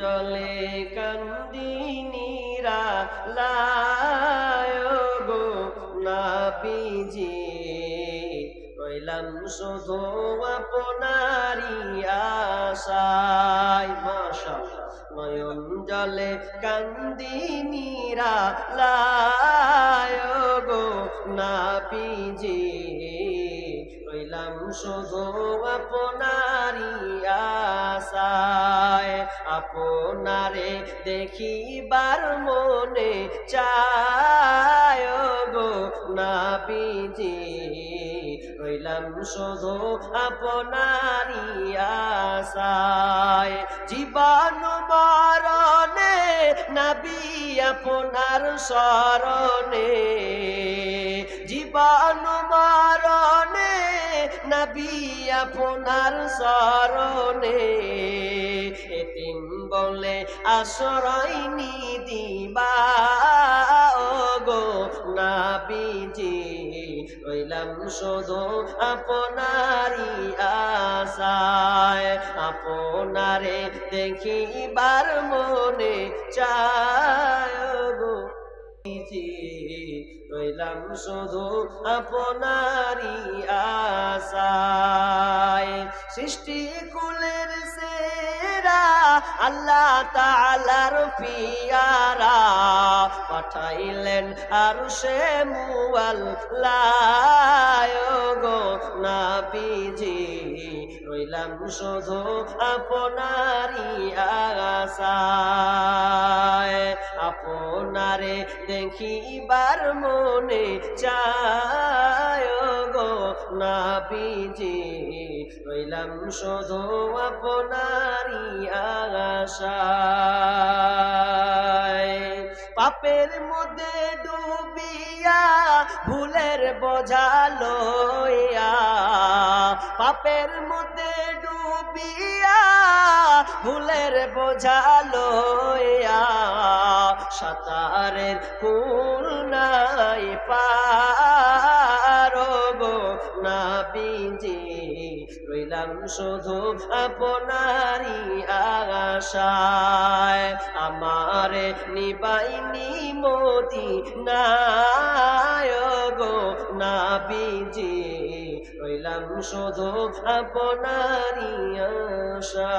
জলে কান্দিনীরা লায় গো নাবিজি রইলাম শুধু আপনারি আশায়। মাশা নয়ন জলে কান্দিনীরা লায় গো নাবিজি রইলাম শুধু আপনারি আশায় আপনারে দেখিবার মনে চায় গো নাবিজি। রইলাম শুধু আপনারি আশায় জীবন মরণে, নাবি আপনার স্মরণে। জীবন মরণে নবী আপনার স্মরণে। এতিম বলে আশ্রয় দিবা ও গো নাবিজি, রইলাম শুধু আপনারি আশায়। আপনারে দেখিবার মনে চায় রইলাম শুধু আপনারি আশায়। সৃষ্টি কুলের সেরা আল্লাহ তালার পিয়ারা পাঠাইলেন আর সে মুয়াল গো নাবিজি। রইলাম শুধু আপনারি আশায়। আপনারে দেখিবার মনে চায় গো নাবিজি। রইলাম শুধু আপনারি আশায়। পাপের মধ্যে ডুবিয়া ভুলের বোঝা লইয়া পাপের মধ্যে ডুবিয়া ভুলের বোঝা লইয়া সাঁতারের ফুল নাই পারো গো না বিজি রইলাম শুধু আপনারি আশায়। আমারে নিবাইনি মোদি না বিজি রইলাম শুধু আপনারি আশা